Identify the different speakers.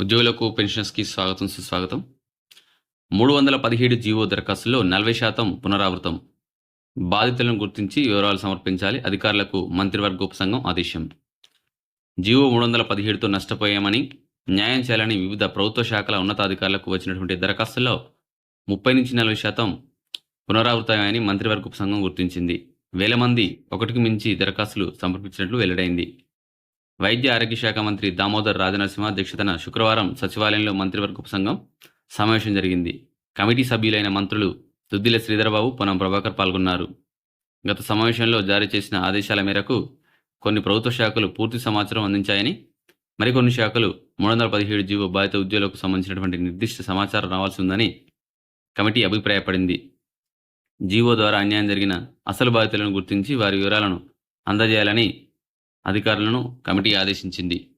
Speaker 1: ఉద్యోగులకు పెన్షన్స్కి స్వాగతం సుస్వాగతం. మూడు వందల పదిహేడు జీవో దరఖాస్తులో నలభై శాతం పునరావృతం. బాధితులను గుర్తించి వివరాలు సమర్పించాలి. అధికారులకు మంత్రివర్గ ఉపసంఘం ఆదేశం. జీవో మూడు వందల పదిహేడుతో నష్టపోయామని న్యాయం చేయాలని వివిధ ప్రభుత్వ శాఖల ఉన్నతాధికారులకు వచ్చినటువంటి దరఖాస్తుల్లో ముప్పై నుంచి నలభై శాతం పునరావృతమని మంత్రివర్గ ఉపసంఘం గుర్తించింది. వేల మంది ఒకటికి మించి దరఖాస్తులు సమర్పించినట్లు వెల్లడైంది. వైద్య ఆరోగ్య శాఖ మంత్రి దామోదర్ రాజనరసింహ అధ్యక్షతన శుక్రవారం సచివాలయంలో మంత్రివర్గ ఉపసంఘం సమావేశం జరిగింది. కమిటీ సభ్యులైన మంత్రులు దుద్దిల శ్రీధరబాబు పొనం ప్రభాకర్ పాల్గొన్నారు. గత సమావేశంలో జారీ చేసిన ఆదేశాల మేరకు కొన్ని ప్రభుత్వ శాఖలు పూర్తి సమాచారం అందించాయని మరికొన్ని శాఖలు మూడు వందల పదిహేడు జీవో బాధిత ఉద్యోగులకు సంబంధించినటువంటి నిర్దిష్ట సమాచారం రావాల్సి ఉందని కమిటీ అభిప్రాయపడింది. జీవో ద్వారా అన్యాయం జరిగిన అసలు బాధితులను గుర్తించి వారి వివరాలను అందజేయాలని అధికారులను కమిటీ ఆదేశించింది.